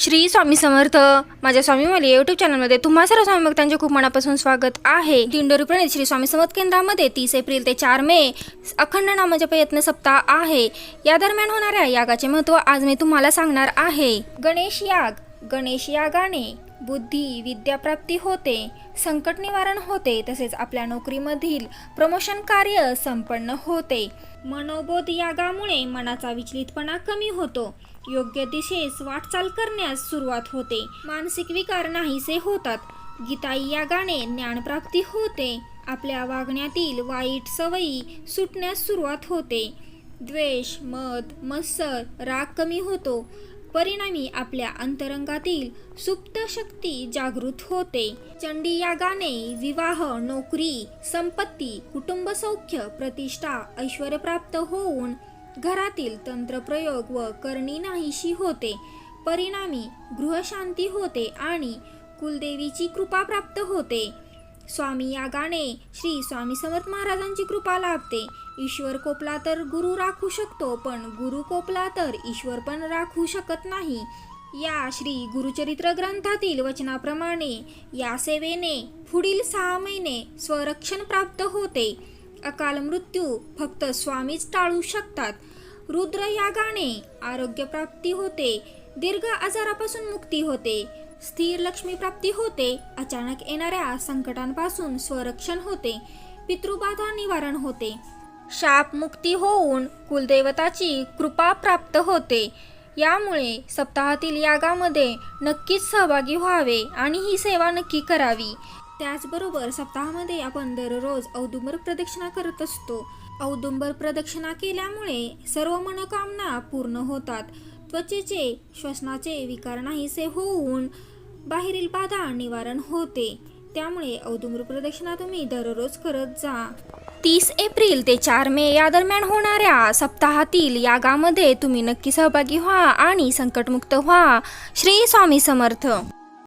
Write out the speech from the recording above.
श्री स्वामी समर्थ माझ्या स्वामी मला यूट्यूब चॅनलमध्ये तुम्हा सर्व स्वामी भक्तांचे खूप मनापासून स्वागत आहे. दिंडोरी प्रणित श्री स्वामी समर्थ केंद्रामध्ये तीस एप्रिल ते चार मे अखंड नामाचे प्रयत्न सप्ताह आहे. या दरम्यान होणाऱ्या यागाचे महत्त्व आज मी तुम्हाला सांगणार आहे. गणेश याग. गणेश यागाने बुद्धी विद्याप्राप्ती होते संकट निवारण होते तसेच आपल्या नोकरीमधील प्रमोशन कार्य संपन्न होते. मनोबोध यागामुळे मनाचा विचलितपणा कमी होतो. योग्य दिशेस वाटचाल करण्यास सुरुवात होते. मानसिक विकार नाहीसे होतात. गीताई यागाने ज्ञानप्राप्ती होते. आपल्या वागण्यातील वाईट सवयी सुटण्यास सुरुवात होते. द्वेष मद मत्सर राग कमी होतो. परिणामी आपल्या अंतरंगातील सुप्त शक्ती जागृत होते. चंडी यागाने विवाह नोकरी संपत्ती कुटुंब सौख्य प्रतिष्ठा ऐश्वर प्राप्त होऊन घरातील तंत्रप्रयोग व करणी नाहीशी होते. परिणामी गृहशांती होते आणि कुलदेवीची कृपा प्राप्त होते. स्वामी यागाने श्री स्वामी समर्थ महाराजांची कृपा लाभते. ईश्वर कोपला तर गुरु राखू शकतो पण गुरु कोपला तर ईश्वर पण राखू शकत नाही. या श्री गुरुचरित्र ग्रंथातील वचनाप्रमाणे या सेवेने पुढील सहा महिने स्वरक्षण प्राप्त होते. अकाल मृत्यू फक्त स्वामीच टाळू शकतात. रुद्र यागाने आरोग्य प्राप्ती होते दीर्घ आजारापासून मुक्ती होते. स्थिर लक्ष्मी प्राप्ती होते अचानक येणाऱ्या संकटांपासून स्वरक्षण होते पितृबाधा निवारण होते. शाप मुक्ती होऊन कुलदेवताची कृपा प्राप्त होते. यामुळे सप्ताहातील यागामध्ये नक्कीच सहभागी व्हावे आणि ही सेवा नक्की करावी. त्याचबरोबर सप्ताहामध्ये आपण दररोज औदुंबर प्रदक्षिणा करत असतो. औदुंबर प्रदक्षिणा केल्यामुळे सर्व मनोकामना पूर्ण होतात. त्वचेचे श्वसनाचे विकार नाहीसे होऊन बाहेरील बाधा निवारण होते. त्यामुळे औदुंबर प्रदक्षिणा तुम्ही दररोज करत जा. तीस एप्रिल ते चार मे या दरम्यान होणाऱ्या सप्ताहातील यागामध्ये तुम्ही नक्की सहभागी व्हा आणि संकटमुक्त व्हा. श्री स्वामी समर्थ.